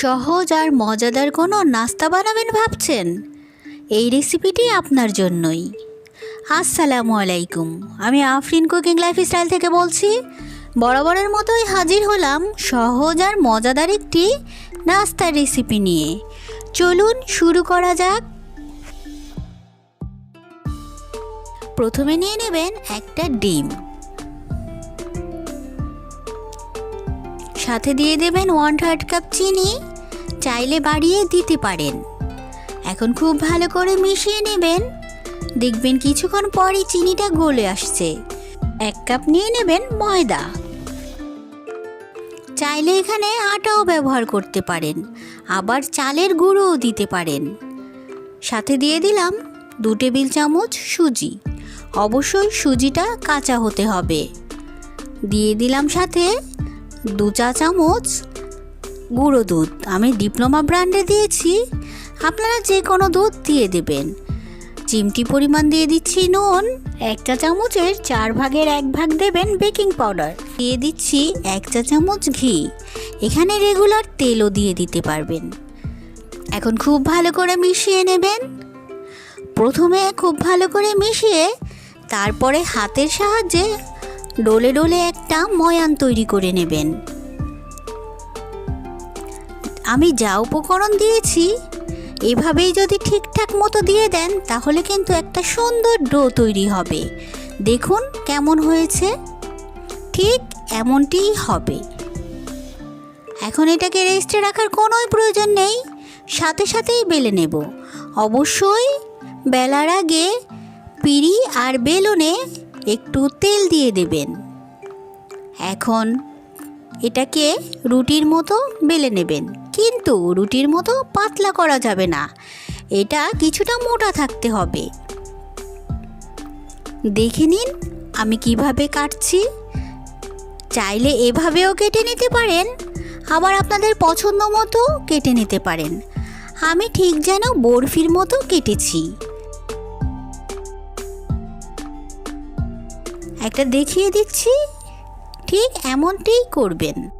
সহজ আর মজাদার কোনো নাস্তা বানাবেন ভাবছেন? এই রেসিপিটি আপনার জন্যই। আসসালামু আলাইকুম। আমি আফরিন কুকিং লাইফ লাইফস্টাইল থেকে বলছি, বরাবরের মতোই হাজির হলাম সহজ আর মজাদার একটি নাস্তার রেসিপি নিয়ে। চলুন শুরু করা যাক। প্রথমে নিয়ে নেবেন একটা ডিম। সাথে দিয়ে দেবেন ওয়ান থার্ড কাপ চিনি। চাইলে বাড়িয়ে দিতে পারেন। এখন খুব ভালো করে মিশিয়ে নেবেন। দেখবেন কিছুক্ষণ পরই চিনিটা গলে আসছে। এক কাপ নিয়ে নেবেন ময়দা। চাইলে এখানে আটাও ব্যবহার করতে পারেন। আবার চালের গুঁড়োও দিতে পারেন। সাথে দিয়ে দিলাম দু টেবিল চামচ সুজি। অবশ্যই সুজিটা কাঁচা হতে হবে। দিয়ে দিলাম সাথে দু চা চামচ গুঁড়ো দুধ। আমি ডিপ্লোমা ব্র্যান্ডে দিয়েছি। আপনারা যে কোনো দুধ দিয়ে দেবেন। চিমটি পরিমাণ দিয়ে দিচ্ছি নুন। এক চা চামচের চার ভাগের এক ভাগ দেবেন বেকিং পাউডার। দিয়ে দিচ্ছি এক চা চামচ ঘি। এখানে রেগুলার তেলও দিয়ে দিতে পারবেন। এখন খুব ভালো করে মিশিয়ে নেবেন। প্রথমে খুব ভালো করে মিশিয়ে তারপরে হাতের সাহায্যে ডোলে ডোলে একটা ময়ান তৈরি করে নেবেন। আমি যা উপকরণ দিয়েছি, এভাবেই যদি ঠিকঠাক মতো দিয়ে দেন, তাহলে কিন্তু একটা সুন্দর ডো তৈরি হবে। দেখুন কেমন হয়েছে। ঠিক এমনটিই হবে। এখন এটাকে রেস্টে রাখার কোনোই প্রয়োজন নেই। সাথে সাথেই বেলে নেব। অবশ্যই বেলার আগে পিড়ি আর বেলুনে একটু তেল দিয়ে দেবেন। এখন এটাকে রুটির মতো বেলে নেবেন। কিন্তু রুটির মতো পাতলা করা যাবে না। এটা কিছুটা মোটা থাকতে হবে। দেখে নিন আমি কীভাবে কাটছি। চাইলে এভাবেও কেটে নিতে পারেন। আবার আপনাদের পছন্দ মতো কেটে নিতে পারেন। আমি ঠিক যেন বরফির মতো কেটেছি। একটা দেখিয়ে দিচ্ছি, ঠিক এমনটাই করবেন।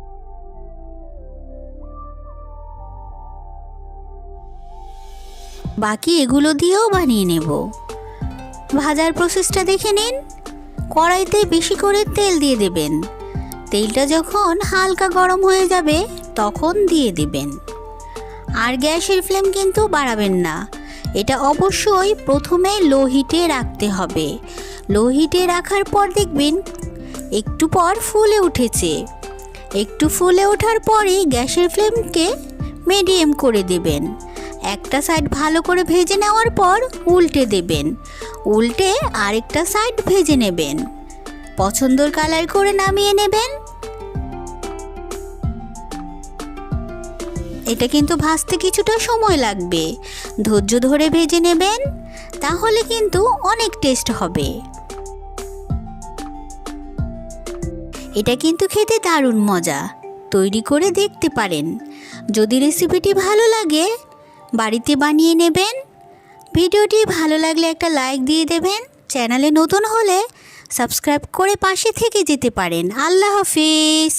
বাকি এগুলো দিয়েও বানিয়ে নেব। ভাজার প্রসেসটা দেখে নিন। কড়াইতে বেশি করে তেল দিয়ে দেবেন। তেলটা যখন হালকা গরম হয়ে যাবে, তখন দিয়ে দেবেন। আর গ্যাসের ফ্লেম কিন্তু বাড়াবেন না। এটা অবশ্যই প্রথমে লো হিটে রাখতে হবে। লো হিটে রাখার পর দেখবেন একটু পর ফুলে উঠেছে। একটু ফুলে ওঠার পরই গ্যাসের ফ্লেমকে মিডিয়াম করে দেবেন। একটা সাইড ভালো করে ভেজে নেওয়ার পর উল্টে দেবেন। উল্টে আরেকটা সাইড ভেজে নেবেন। পছন্দর কালার করে নামিয়ে নেবেন। এটা কিন্তু ভাজতে কিছুটা সময় লাগবে। ধৈর্য ধরে ভেজে নেবেন, তাহলে কিন্তু অনেক টেস্ট হবে। এটা কিন্তু খেতে দারুণ মজা। তৈরি করে দেখতে পারেন। যদি রেসিপিটি ভালো লাগে, বাড়িতে বানিয়ে নেবেন। ভিডিওটি ভালো লাগলে একটা লাইক দিয়ে দেবেন। চ্যানেলে নতুন হলে সাবস্ক্রাইব করে পাশে থেকে যেতে পারেন। আল্লাহ হাফিজ!